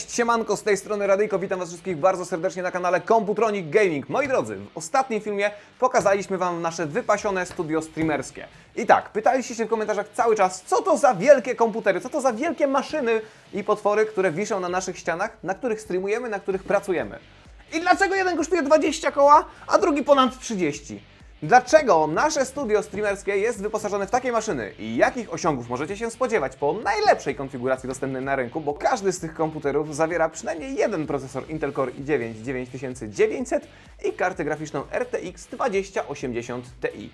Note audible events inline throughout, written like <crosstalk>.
Cześć, siemanko, z tej strony Radyjko, witam Was wszystkich bardzo serdecznie na kanale Computronic Gaming. Moi drodzy, w ostatnim filmie pokazaliśmy Wam nasze wypasione studio streamerskie. I tak, pytaliście się w komentarzach cały czas, co to za wielkie komputery, co to za wielkie maszyny i potwory, które wiszą na naszych ścianach, na których streamujemy, na których pracujemy. I dlaczego jeden kosztuje 20 koła, a drugi ponad 30? Dlaczego nasze studio streamerskie jest wyposażone w takie maszyny i jakich osiągów możecie się spodziewać po najlepszej konfiguracji dostępnej na rynku, bo każdy z tych komputerów zawiera przynajmniej jeden procesor Intel Core i9 9900 i kartę graficzną RTX 2080 Ti.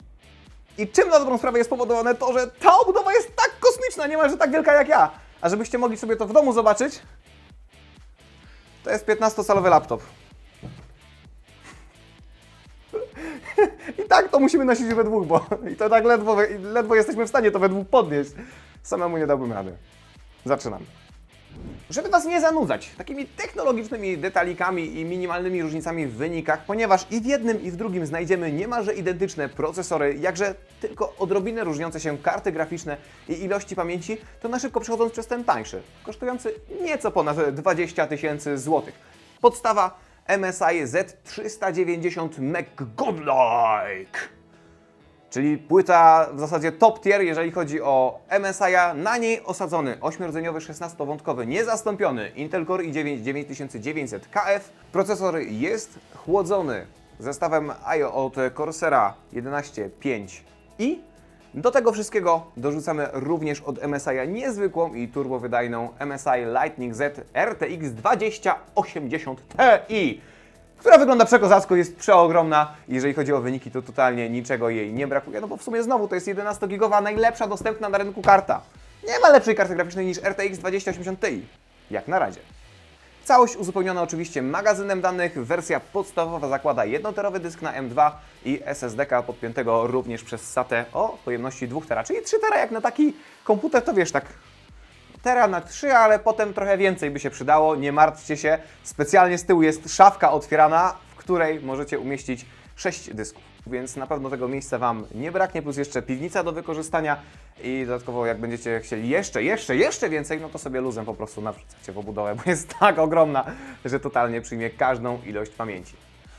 I czym na dobrą sprawę jest spowodowane to, że ta obudowa jest tak kosmiczna, niemalże tak wielka jak ja. A żebyście mogli sobie to w domu zobaczyć, to jest 15-calowy laptop. <laughs> I tak to musimy nosić we dwóch, bo i to tak ledwo, ledwo jesteśmy w stanie to we dwóch podnieść. Samemu nie dałbym rady. Zaczynam. Żeby Was nie zanudzać takimi technologicznymi detalikami i minimalnymi różnicami w wynikach, ponieważ i w jednym i w drugim znajdziemy niemalże identyczne procesory, jakże tylko odrobinę różniące się karty graficzne i ilości pamięci, to na szybko przechodząc przez ten tańszy, kosztujący nieco ponad 20 tysięcy złotych. Podstawa MSI Z390 McGodlike. Czyli płyta w zasadzie top tier, jeżeli chodzi o MSI. Na niej osadzony 8-rdzeniowy 16-wątkowy niezastąpiony Intel Core i9 9900 KF. Procesor jest chłodzony zestawem IO od Corsera 11.5i. Do tego wszystkiego dorzucamy również od MSI niezwykłą i turbowydajną MSI Lightning Z RTX 2080 Ti która wygląda przekozacko, jest przeogromna. Jeżeli chodzi o wyniki, to totalnie niczego jej nie brakuje, no bo w sumie znowu to jest 11-gigowa, najlepsza dostępna na rynku karta. Nie ma lepszej karty graficznej niż RTX 2080 Ti. Jak na razie. Całość uzupełniona oczywiście magazynem danych. Wersja podstawowa zakłada 1-terowy dysk na M2 i SSD-ka podpiętego również przez SATę o pojemności 2 tera, czyli 3 tera jak na taki komputer, to wiesz, tak tera na 3, ale potem trochę więcej by się przydało. Nie martwcie się. Specjalnie z tyłu jest szafka otwierana, w której możecie umieścić 6 dysków. Więc na pewno tego miejsca Wam nie braknie, plus jeszcze piwnica do wykorzystania i dodatkowo jak będziecie chcieli jeszcze, jeszcze, jeszcze więcej, no to sobie luzem po prostu nawrzucacie w obudowę, bo jest <laughs> tak ogromna, że totalnie przyjmie każdą ilość pamięci.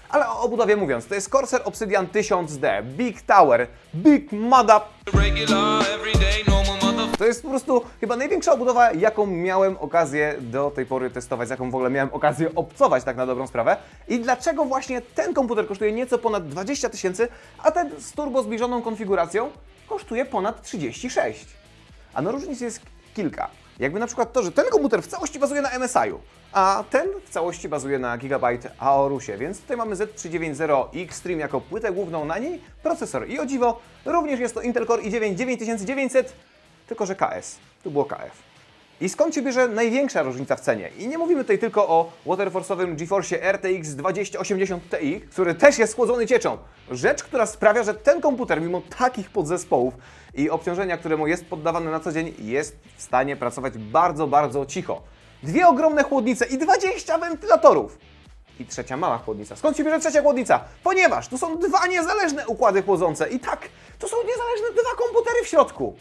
Ale o obudowie mówiąc, to jest Corsair Obsidian 1000D, Big Tower, Big Mada regular, everyday, normal. To jest po prostu chyba największa obudowa, jaką miałem okazję do tej pory testować, z jaką w ogóle miałem okazję obcować tak na dobrą sprawę. I dlaczego właśnie ten komputer kosztuje nieco ponad 20 tysięcy, a ten z turbo zbliżoną konfiguracją kosztuje ponad 36? A no różnic jest kilka. Jakby na przykład to, że ten komputer w całości bazuje na MSI-u, a ten w całości bazuje na Gigabyte Aorusie, więc tutaj mamy Z390 Xtreme jako płytę główną na niej, procesor i o dziwo, również jest to Intel Core i9 9900, tylko że KS. Tu było KF. I skąd się bierze największa różnica w cenie? I nie mówimy tutaj tylko o waterforce'owym GeForce RTX 2080 Ti, który też jest schłodzony cieczą. Rzecz, która sprawia, że ten komputer, mimo takich podzespołów i obciążenia, któremu jest poddawany na co dzień, jest w stanie pracować bardzo, bardzo cicho. Dwie ogromne chłodnice i 20 wentylatorów. I trzecia mała chłodnica. Skąd się bierze trzecia chłodnica? Ponieważ tu są dwa niezależne układy chłodzące. I tak, tu są niezależne dwa komputery w środku.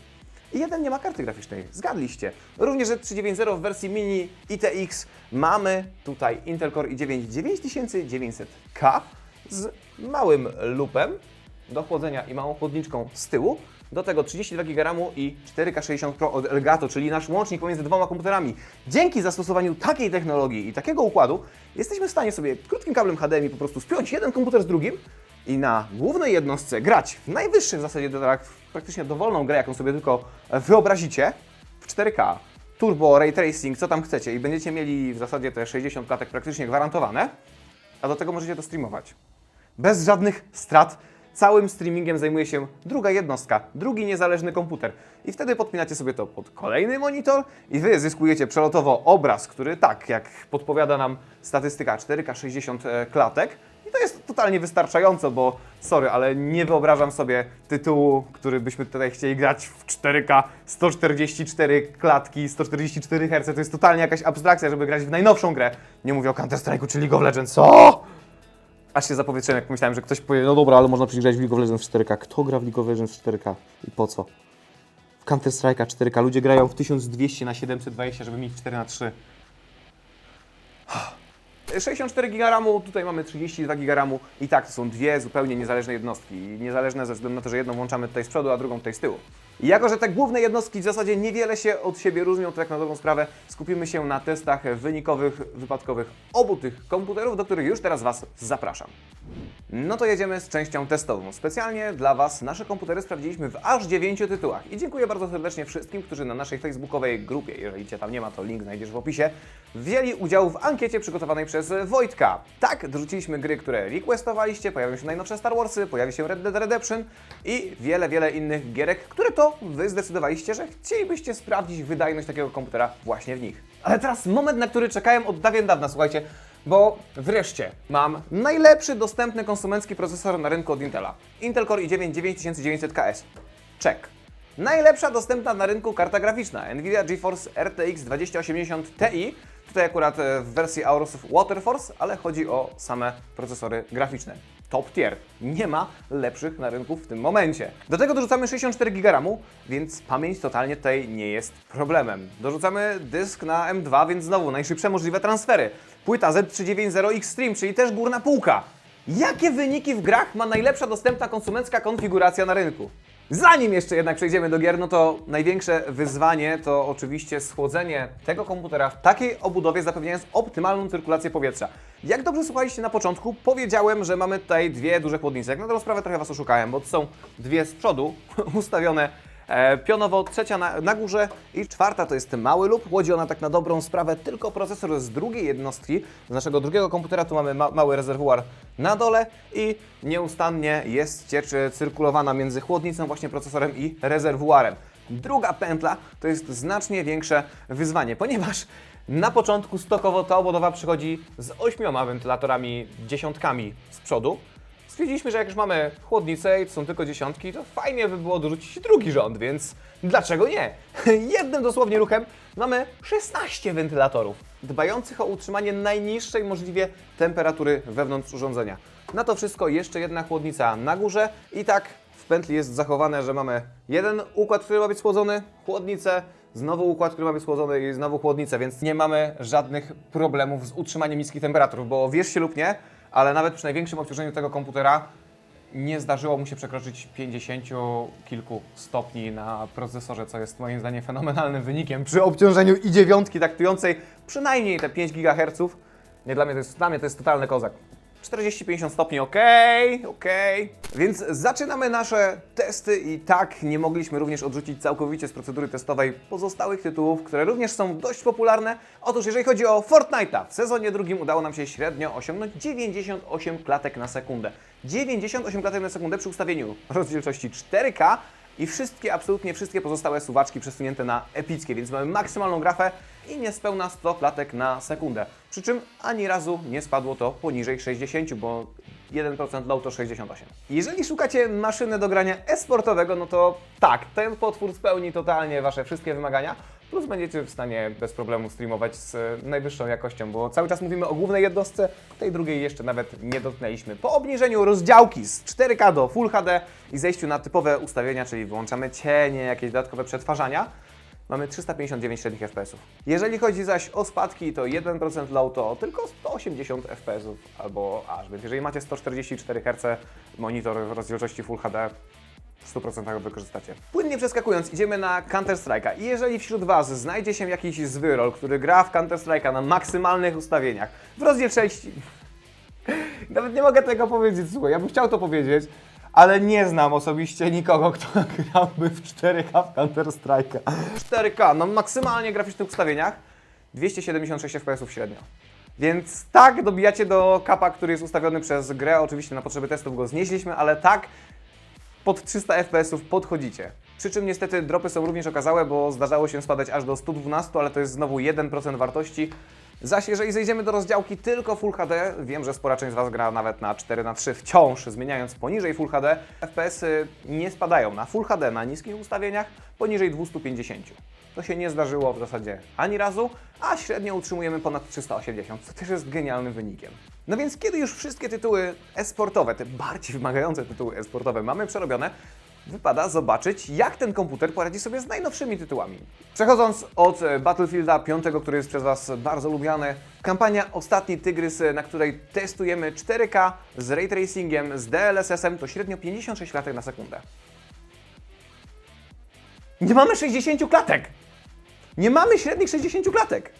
I jeden nie ma karty graficznej. Zgadliście. Również Z390 w wersji mini ITX mamy tutaj Intel Core i9 9900K z małym lupem do chłodzenia i małą chłodniczką z tyłu. Do tego 32 GB i 4K60 Pro od Elgato, czyli nasz łącznik pomiędzy dwoma komputerami. Dzięki zastosowaniu takiej technologii i takiego układu jesteśmy w stanie sobie krótkim kablem HDMI po prostu spiąć jeden komputer z drugim i na głównej jednostce grać w najwyższych w zasadzie w praktycznie dowolną grę, jaką sobie tylko wyobrazicie, w 4K, turbo, ray tracing, co tam chcecie i będziecie mieli w zasadzie te 60 klatek praktycznie gwarantowane, a do tego możecie to streamować. Bez żadnych strat. Całym streamingiem zajmuje się druga jednostka, drugi niezależny komputer. I wtedy podpinacie sobie to pod kolejny monitor i wy zyskujecie przelotowo obraz, który tak, jak podpowiada nam statystyka 4K 60 e, klatek. I to jest totalnie wystarczająco, bo sorry, ale nie wyobrażam sobie tytułu, który byśmy tutaj chcieli grać w 4K 144 klatki, 144 Hz. To jest totalnie jakaś abstrakcja, żeby grać w najnowszą grę. Nie mówię o Counter-Strike'u czy League of Legends. Co? Aż się zapowietrzyłem, jak myślałem, że ktoś powie, no dobra, ale można przecież grać w League of Legends w 4K. Kto gra w League of Legends w 4K i po co? W Counter Strike'a 4K ludzie grają w 1200 na 720, żeby mieć 4 na 3 64 GB RAMu, tutaj mamy 32 GB RAMu i tak to są dwie zupełnie niezależne jednostki. Niezależne ze względu na to, że jedną włączamy tutaj z przodu, a drugą tutaj z tyłu. I jako, że te główne jednostki w zasadzie niewiele się od siebie różnią, to jak na dobrą sprawę skupimy się na testach wynikowych, wypadkowych obu tych komputerów, do których już teraz Was zapraszam. No to jedziemy z częścią testową. Specjalnie dla Was nasze komputery sprawdziliśmy w aż 9 tytułach. I dziękuję bardzo serdecznie wszystkim, którzy na naszej facebookowej grupie, jeżeli Cię tam nie ma, to link znajdziesz w opisie, wzięli udział w ankiecie przygotowanej przez Wojtka. Tak, dorzuciliśmy gry, które requestowaliście, pojawią się najnowsze Star Warsy, pojawi się Red Dead Redemption i wiele, wiele innych gierek, które to Wy zdecydowaliście, że chcielibyście sprawdzić wydajność takiego komputera właśnie w nich. Ale teraz moment, na który czekałem od dawien dawna, słuchajcie, bo wreszcie mam najlepszy dostępny konsumencki procesor na rynku od Intela. Intel Core i9 9900KS. Check. Najlepsza dostępna na rynku karta graficzna Nvidia GeForce RTX 2080 Ti. Tutaj akurat e, w wersji Aorus Waterforce, ale chodzi o same procesory graficzne. Top tier. Nie ma lepszych na rynku w tym momencie. Do tego dorzucamy 64 GB więc pamięć totalnie tutaj nie jest problemem. Dorzucamy dysk na M2, więc znowu najszybsze możliwe transfery. Płyta Z390X Stream, czyli też górna półka. Jakie wyniki w grach ma najlepsza dostępna konsumencka konfiguracja na rynku? Zanim jeszcze jednak przejdziemy do gier, no to największe wyzwanie to oczywiście schłodzenie tego komputera w takiej obudowie, zapewniając optymalną cyrkulację powietrza. Jak dobrze słuchaliście na początku, powiedziałem, że mamy tutaj dwie duże chłodnice. Jak na dobrą sprawę trochę Was oszukałem, bo to są dwie z przodu <laughs> ustawione pionowo, trzecia na, na górze i czwarta to jest mały lub. Chłodzi ona tak na dobrą sprawę tylko procesor z drugiej jednostki, z naszego drugiego komputera. Tu mamy ma, mały rezerwuar na dole i nieustannie jest ciecz e, cyrkulowana między chłodnicą, właśnie procesorem i rezerwuarem. Druga pętla to jest znacznie większe wyzwanie, ponieważ na początku stokowo ta obudowa przychodzi z ośmioma wentylatorami dziesiątkami z przodu. Stwierdziliśmy, że jak już mamy chłodnicę i są tylko dziesiątki, to fajnie by było dorzucić drugi rząd, więc dlaczego nie? <laughs> Jednym dosłownie ruchem mamy 16 wentylatorów, dbających o utrzymanie najniższej możliwie temperatury wewnątrz urządzenia. Na to wszystko jeszcze jedna chłodnica na górze i tak w pętli jest zachowane, że mamy jeden układ, który ma być schłodzony, chłodnicę, znowu układ, który ma być schłodzony i znowu chłodnicę, więc nie mamy żadnych problemów z utrzymaniem niskich temperatur, bo wierz się lub nie, ale nawet przy największym obciążeniu tego komputera nie zdarzyło mu się przekroczyć 50 kilku stopni na procesorze, co jest moim zdaniem fenomenalnym wynikiem przy obciążeniu i dziewiątki taktującej przynajmniej te 5 GHz. Nie, dla mnie to jest, dla mnie to jest totalny kozak. 40-50 stopni, okej, okej. Więc zaczynamy nasze testy i tak nie mogliśmy również odrzucić całkowicie z procedury testowej pozostałych tytułów, które również są dość popularne. Otóż jeżeli chodzi o Fortnite'a, w sezonie drugim udało nam się średnio osiągnąć 98 klatek na sekundę. 98 klatek na sekundę przy ustawieniu rozdzielczości 4K i wszystkie, absolutnie wszystkie pozostałe suwaczki przesunięte na epickie, więc mamy maksymalną grafę i niespełna 100 klatek na sekundę. Przy czym ani razu nie spadło to poniżej 60, bo 1% low to 68. Jeżeli szukacie maszyny do grania e-sportowego, no to tak, ten potwór spełni totalnie Wasze wszystkie wymagania, plus będziecie w stanie bez problemu streamować z najwyższą jakością, bo cały czas mówimy o głównej jednostce, tej drugiej jeszcze nawet nie dotknęliśmy. Po obniżeniu rozdziałki z 4K do Full HD i zejściu na typowe ustawienia, czyli wyłączamy cienie, jakieś dodatkowe przetwarzania, mamy 359 średnich FPS-ów. Jeżeli chodzi zaś o spadki, to 1% low to tylko 180 FPS-ów albo aż, więc jeżeli macie 144 Hz monitor w rozdzielczości Full HD, w 100% go wykorzystacie. Płynnie przeskakując, idziemy na Counter-Strike'a i jeżeli wśród Was znajdzie się jakiś zwyrol, który gra w Counter-Strike'a na maksymalnych ustawieniach, w rozdzielczości... <laughs> Nawet nie mogę tego powiedzieć, słuchaj, ja bym chciał to powiedzieć, ale nie znam osobiście nikogo, kto <laughs> grałby w 4K w Counter-Strike'a. 4K, no maksymalnie graficznych ustawieniach, 276 FPS średnio. Więc tak, dobijacie do kapa, który jest ustawiony przez grę. Oczywiście na potrzeby testów go znieśliśmy, ale tak, pod 300 FPS podchodzicie. Przy czym niestety dropy są również okazałe, bo zdarzało się spadać aż do 112, ale to jest znowu 1% wartości. Zaś jeżeli zejdziemy do rozdziałki tylko Full HD, wiem, że spora część z Was gra nawet na 4 na 3 wciąż, zmieniając poniżej Full HD, FPS-y nie spadają na Full HD na niskich ustawieniach poniżej 250. To się nie zdarzyło w zasadzie ani razu, a średnio utrzymujemy ponad 380, co też jest genialnym wynikiem. No więc kiedy już wszystkie tytuły e-sportowe, te bardziej wymagające tytuły e-sportowe mamy przerobione, wypada zobaczyć, jak ten komputer poradzi sobie z najnowszymi tytułami. Przechodząc od e, Battlefielda 5, który jest przez Was bardzo lubiany, kampania Ostatni Tygrys, e, na której testujemy 4K z ray tracingiem, z DLSS-em, to średnio 56 klatek na sekundę. Nie mamy 60 klatek! Nie mamy średnich 60 klatek!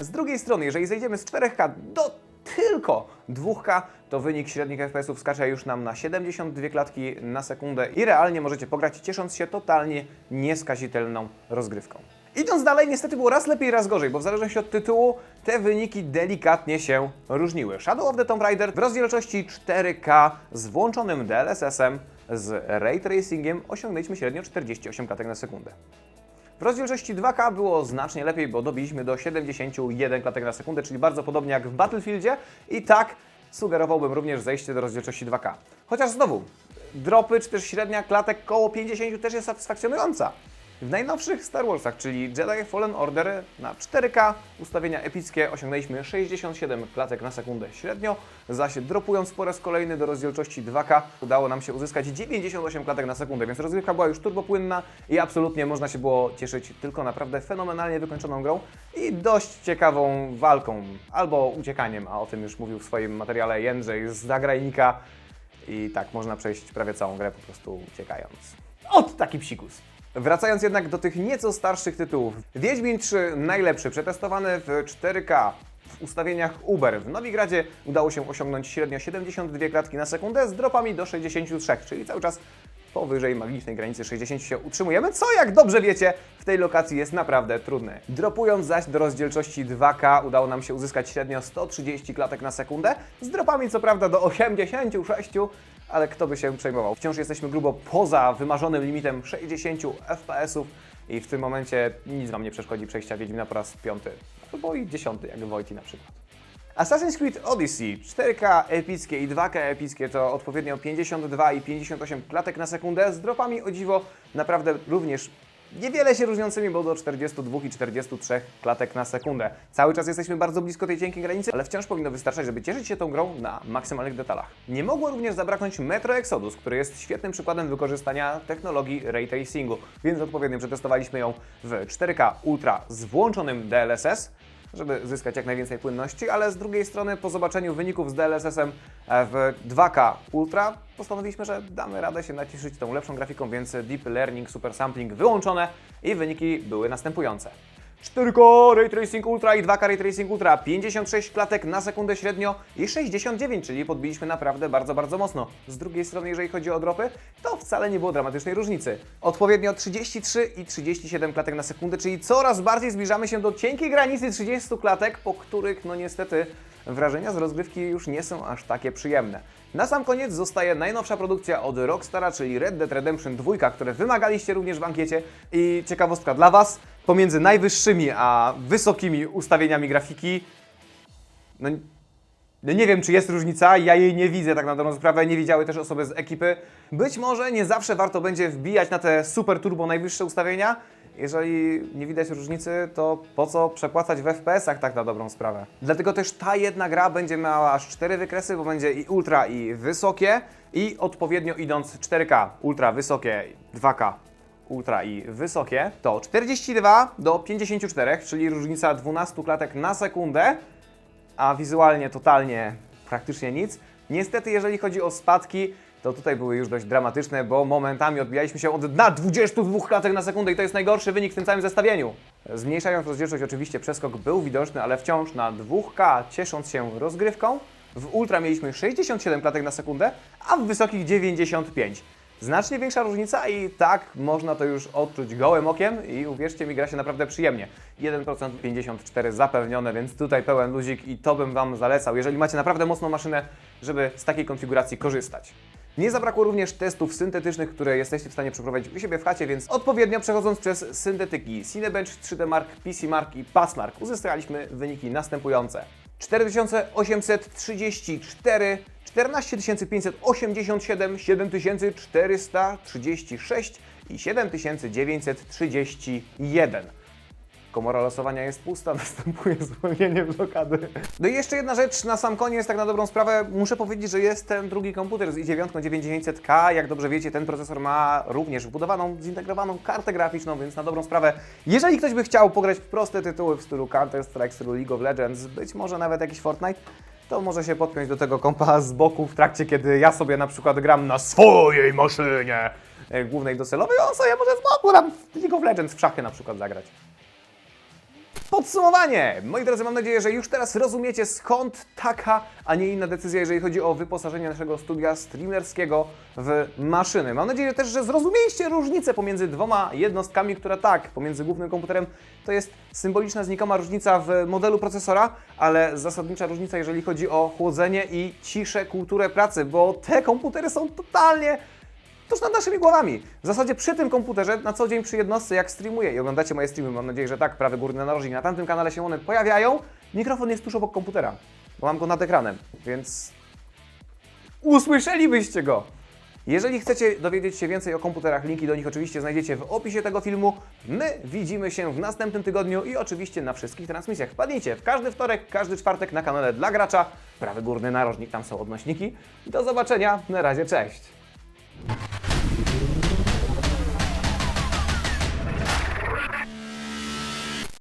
Z drugiej strony, jeżeli zejdziemy z 4K do tylko 2K, to wynik średnich FPS-ów skacze już nam na 72 klatki na sekundę i realnie możecie pograć, ciesząc się totalnie nieskazitelną rozgrywką. Idąc dalej, niestety było raz lepiej, raz gorzej, bo w zależności od tytułu te wyniki delikatnie się różniły. Shadow of the Tomb Raider w rozdzielczości 4K z włączonym DLSS-em z ray tracingiem osiągnęliśmy średnio 48 klatek na sekundę. W rozdzielczości 2K było znacznie lepiej, bo dobiliśmy do 71 klatek na sekundę, czyli bardzo podobnie jak w Battlefieldzie i tak sugerowałbym również zejście do rozdzielczości 2K. Chociaż znowu, dropy czy też średnia klatek koło 50 też jest satysfakcjonująca. W najnowszych Star Warsach, czyli Jedi Fallen Order na 4K ustawienia epickie osiągnęliśmy 67 klatek na sekundę średnio, zaś dropując po raz kolejny do rozdzielczości 2K udało nam się uzyskać 98 klatek na sekundę, więc rozgrywka była już turbopłynna i absolutnie można się było cieszyć tylko naprawdę fenomenalnie wykończoną grą i dość ciekawą walką albo uciekaniem, a o tym już mówił w swoim materiale Jędrzej z Zagrajnika i tak można przejść prawie całą grę po prostu uciekając. Ot taki psikus! Wracając jednak do tych nieco starszych tytułów. Wiedźmin 3 najlepszy, przetestowany w 4K w ustawieniach Uber. W Nowigradzie udało się osiągnąć średnio 72 klatki na sekundę z dropami do 63, czyli cały czas powyżej magicznej granicy 60 się utrzymujemy, co jak dobrze wiecie, w tej lokacji jest naprawdę trudne. Dropując zaś do rozdzielczości 2K udało nam się uzyskać średnio 130 klatek na sekundę, z dropami co prawda do 86, ale kto by się przejmował. Wciąż jesteśmy grubo poza wymarzonym limitem 60 FPS-ów i w tym momencie nic Wam nie przeszkodzi przejścia Wiedźmina po raz piąty, albo i dziesiąty, jak Wojti na przykład. Assassin's Creed Odyssey 4K epickie i 2K epickie to odpowiednio 52 i 58 klatek na sekundę z dropami o dziwo naprawdę również niewiele się różniącymi, bo do 42 i 43 klatek na sekundę. Cały czas jesteśmy bardzo blisko tej cienkiej granicy, ale wciąż powinno wystarczać, żeby cieszyć się tą grą na maksymalnych detalach. Nie mogło również zabraknąć Metro Exodus, który jest świetnym przykładem wykorzystania technologii ray tracingu, więc odpowiednio przetestowaliśmy ją w 4K Ultra z włączonym DLSS, żeby zyskać jak najwięcej płynności, ale z drugiej strony po zobaczeniu wyników z DLSS-em e, w 2K Ultra postanowiliśmy, że damy radę się nacieszyć tą lepszą grafiką, więc Deep Learning Super Sampling wyłączone i wyniki były następujące. 4K Ray Tracing Ultra i 2K Ray Tracing Ultra, 56 klatek na sekundę średnio i 69, czyli podbiliśmy naprawdę bardzo, bardzo mocno. Z drugiej strony, jeżeli chodzi o dropy, to wcale nie było dramatycznej różnicy. Odpowiednio 33 i 37 klatek na sekundę, czyli coraz bardziej zbliżamy się do cienkiej granicy 30 klatek, po których no niestety wrażenia z rozgrywki już nie są aż takie przyjemne. Na sam koniec zostaje najnowsza produkcja od Rockstara, czyli Red Dead Redemption 2, które wymagaliście również w ankiecie. I ciekawostka dla Was, pomiędzy najwyższymi a wysokimi ustawieniami grafiki, no, no nie wiem, czy jest różnica, ja jej nie widzę tak na dobrą sprawę, nie widziały też osoby z ekipy. Być może nie zawsze warto będzie wbijać na te super turbo najwyższe ustawienia. Jeżeli nie widać różnicy, to po co przepłacać w FPS-ach tak na dobrą sprawę? Dlatego też ta jedna gra będzie miała aż cztery wykresy, bo będzie i ultra i wysokie i odpowiednio idąc 4K, ultra wysokie, 2K ultra i wysokie, to 42 do 54, czyli różnica 12 klatek na sekundę, a wizualnie totalnie praktycznie nic. Niestety, jeżeli chodzi o spadki, to tutaj były już dość dramatyczne, bo momentami odbijaliśmy się od dna 22 klatek na sekundę i to jest najgorszy wynik w tym całym zestawieniu. Zmniejszając rozdzielczość, oczywiście przeskok był widoczny, ale wciąż na 2K ciesząc się rozgrywką. W Ultra mieliśmy 67 klatek na sekundę, a w wysokich 95. Znacznie większa różnica i tak można to już odczuć gołym okiem i uwierzcie mi, gra się naprawdę przyjemnie. 1% 54 zapewnione, więc tutaj pełen luzik i to bym Wam zalecał, jeżeli macie naprawdę mocną maszynę, żeby z takiej konfiguracji korzystać. Nie zabrakło również testów syntetycznych, które jesteście w stanie przeprowadzić u siebie w chacie, więc odpowiednio przechodząc przez syntetyki Cinebench, 3D Mark, PC Mark i Passmark uzyskaliśmy wyniki następujące. 4834, 14587, 7436 i 7931. komora losowania jest pusta, <laughs> następuje zwolnienie blokady. No i jeszcze jedna rzecz na sam koniec, tak na dobrą sprawę, muszę powiedzieć, że jest ten drugi komputer z i9 9900K. Jak dobrze wiecie, ten procesor ma również wbudowaną, zintegrowaną kartę graficzną, więc na dobrą sprawę, jeżeli ktoś by chciał pograć w proste tytuły w stylu Counter-Strike, w stylu League of Legends, być może nawet jakiś Fortnite, to może się podpiąć do tego kompa z boku w trakcie, kiedy ja sobie na przykład gram na swojej maszynie e, głównej docelowej, on sobie może z boku tam League of Legends w szachy na przykład zagrać. Podsumowanie! Moi drodzy, mam nadzieję, że już teraz rozumiecie skąd taka, a nie inna decyzja, jeżeli chodzi o wyposażenie naszego studia streamerskiego w maszyny. Mam nadzieję też, że zrozumieliście różnicę pomiędzy dwoma jednostkami, która tak, pomiędzy głównym komputerem to jest symboliczna, znikoma różnica w modelu procesora, ale zasadnicza różnica, jeżeli chodzi o chłodzenie i ciszę, kulturę pracy, bo te komputery są totalnie tuż nad naszymi głowami. W zasadzie przy tym komputerze, na co dzień przy jednostce, jak streamuję i oglądacie moje streamy, mam nadzieję, że tak, prawy górny narożnik, na tamtym kanale się one pojawiają, mikrofon jest tuż obok komputera, bo mam go nad ekranem, więc usłyszelibyście go. Jeżeli chcecie dowiedzieć się więcej o komputerach, linki do nich oczywiście znajdziecie w opisie tego filmu. My widzimy się w następnym tygodniu i oczywiście na wszystkich transmisjach. Wpadnijcie w każdy wtorek, każdy czwartek na kanale dla gracza. Prawy górny narożnik, tam są odnośniki. Do zobaczenia, na razie, cześć!